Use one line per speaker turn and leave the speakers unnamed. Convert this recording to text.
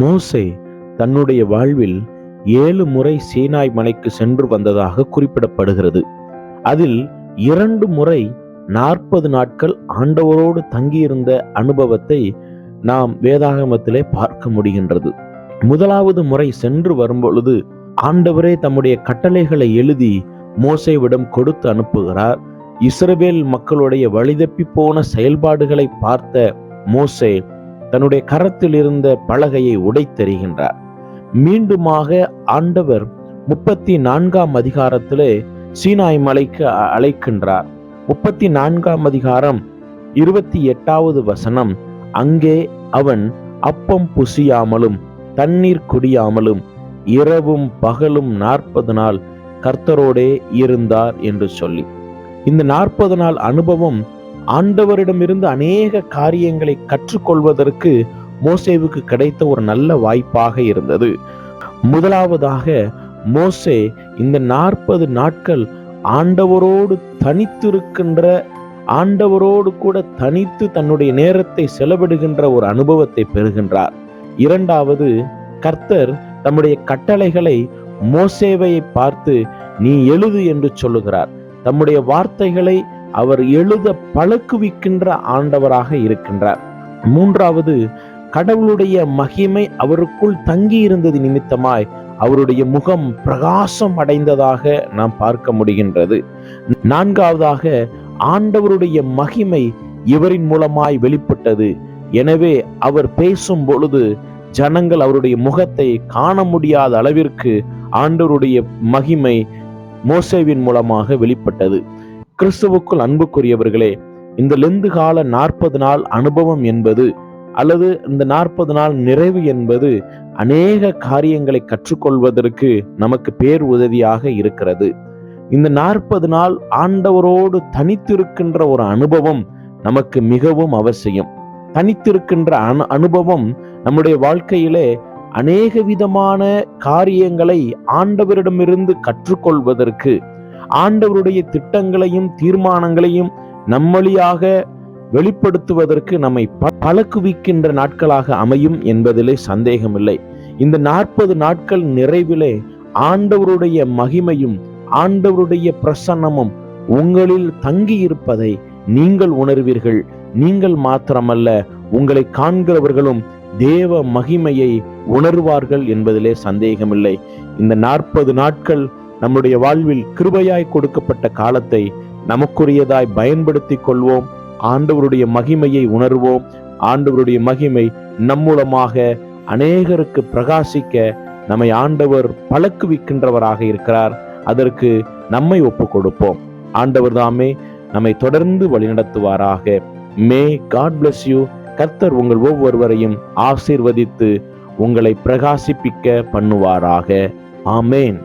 மோசே தன்னுடைய வாழ்வில் ஏழு முறை சீனாய் மலைக்கு சென்று வந்ததாக குறிப்பிடப்படுகிறது. அதில் இரண்டு முறை நாற்பது நாட்கள் ஆண்டவரோடு தங்கியிருந்த அனுபவத்தை நாம் வேதாகமத்திலே பார்க்க முடிகின்றது. முதலாவது முறை சென்று வரும்பொழுது ஆண்டவரே தம்முடைய கட்டளைகளை எழுதி மோசேவிடம் கொடுத்து அனுப்புகிறார். இஸ்ரவேல் மக்களுடைய வழிதப்பி போன செயல்பாடுகளை பார்த்த மோசே தன்னுடைய கரத்தில் இருந்த பலகையை உடைத்தெறிகின்றார். மீண்டுமாக ஆண்டவர் முப்பத்தி நான்காம் அதிகாரத்திலே சீனாய் மலைக்கு அழைக்கின்றார். முப்பத்தி நான்காம் அதிகாரம் இருபத்தி எட்டாவது வசனம் அங்கே அவன் அப்பம் புசியாமலும் தண்ணீர் குடியாமலும் இரவும் பகலும் நாற்பது நாள் கர்த்தரோடே இருந்தார் என்று சொல்லி. இந்த நாற்பது நாள் அனுபவம் ஆண்டவரிடமிருந்து அநேக காரியங்களை கற்றுக்கொள்வதற்கு மோசேவுக்கு கிடைத்த ஒரு நல்ல வாய்ப்பாக இருந்தது. முதலாவதாக மோசே இந்த நாற்பது நாட்கள் ஆண்டவரோடு தனித்திருக்கின்ற ஆண்டவரோடு கூட தனித்து தன்னுடைய நேரத்தை செலவிடுகின்ற ஒரு அனுபவத்தை பெறுகின்றார். இரண்டாவது கர்த்தர் தம்முடைய கட்டளைகளை மோசேவையை பார்த்து நீ எழுது என்று சொல்லுகிறார். தம்முடைய வார்த்தைகளை அவர் எழுத பழக்குவிக்கின்ற ஆண்டவராக இருக்கின்றார். மூன்றாவது கடவுளுடைய மகிமை அவருக்குள் தங்கி இருந்தது நிமித்தமாய் அவருடைய முகம் பிரகாசம் அடைந்ததாக நாம் பார்க்க முடிகின்றது. நான்காவதாக ஆண்டவருடைய மகிமை இவரின் மூலமாய் வெளிப்பட்டது. எனவே அவர் பேசும் பொழுது ஜனங்கள் அவருடைய முகத்தை காண முடியாத அளவிற்கு ஆண்டவருடைய மகிமை மோசேவின் மூலமாக வெளிப்பட்டது. கிறிஸ்துவுக்குள் அன்புக்குரியவர்களே இந்த லெந்து கால நாற்பது நாள் அனுபவம் என்பது அல்லது இந்த நாற்பது நாள் நிறைவு என்பது அநேக காரியங்களை கற்றுக்கொள்வதற்கு நமக்கு பேர் உதவியாக இருக்கிறது. இந்த நாற்பது நாள் ஆண்டவரோடு தனித்திருக்கின்ற ஒரு அனுபவம் நமக்கு மிகவும் அவசியம். தனித்திருக்கின்ற அனு அனுபவம் நம்முடைய வாழ்க்கையிலே அநேக விதமான காரியங்களை ஆண்டவரிடமிருந்து கற்றுக்கொள்வதற்கு ஆண்டவருடைய திட்டங்களையும் தீர்மானங்களையும் நம்மளியாக வெளிப்படுத்துவதற்கு நம்மை பழக்குவிக்கின்ற நாட்களாக அமையும் என்பதிலே சந்தேகமில்லை. இந்த நாற்பது நாட்கள் நிறைவிலே ஆண்டவருடைய மகிமையும் ஆண்டவருடைய பிரசன்னமும் உங்களில் தங்கி இருப்பதை நீங்கள் உணர்வீர்கள். நீங்கள் மாத்திரமல்ல உங்களை காண்கிறவர்களும் தேவ மகிமையை உணர்வார்கள் என்பதிலே சந்தேகமில்லை. இந்த நாற்பது நாட்கள் நம்முடைய வாழ்வில் கிருபையாய் கொடுக்கப்பட்ட காலத்தை நமக்குரியதாய் பயன்படுத்திக் கொள்வோம். ஆண்டவருடைய மகிமையை உணர்வோம். ஆண்டவருடைய மகிமை நம் மூலமாக அநேகருக்கு பிரகாசிக்க நம்மை ஆண்டவர் பழக்குவிக்கின்றவராக இருக்கிறார். அதற்கு நம்மை ஒப்பு கொடுப்போம் ஆண்டவர் தாமே நம்மை தொடர்ந்து வழிநடத்துவாராக. மே காட் பிளஸ் யூ கர்த்தர் உங்கள் ஒவ்வொருவரையும் ஆசீர்வதித்து உங்களை பிரகாசிப்பிக்க பண்ணுவாராக. ஆமேன்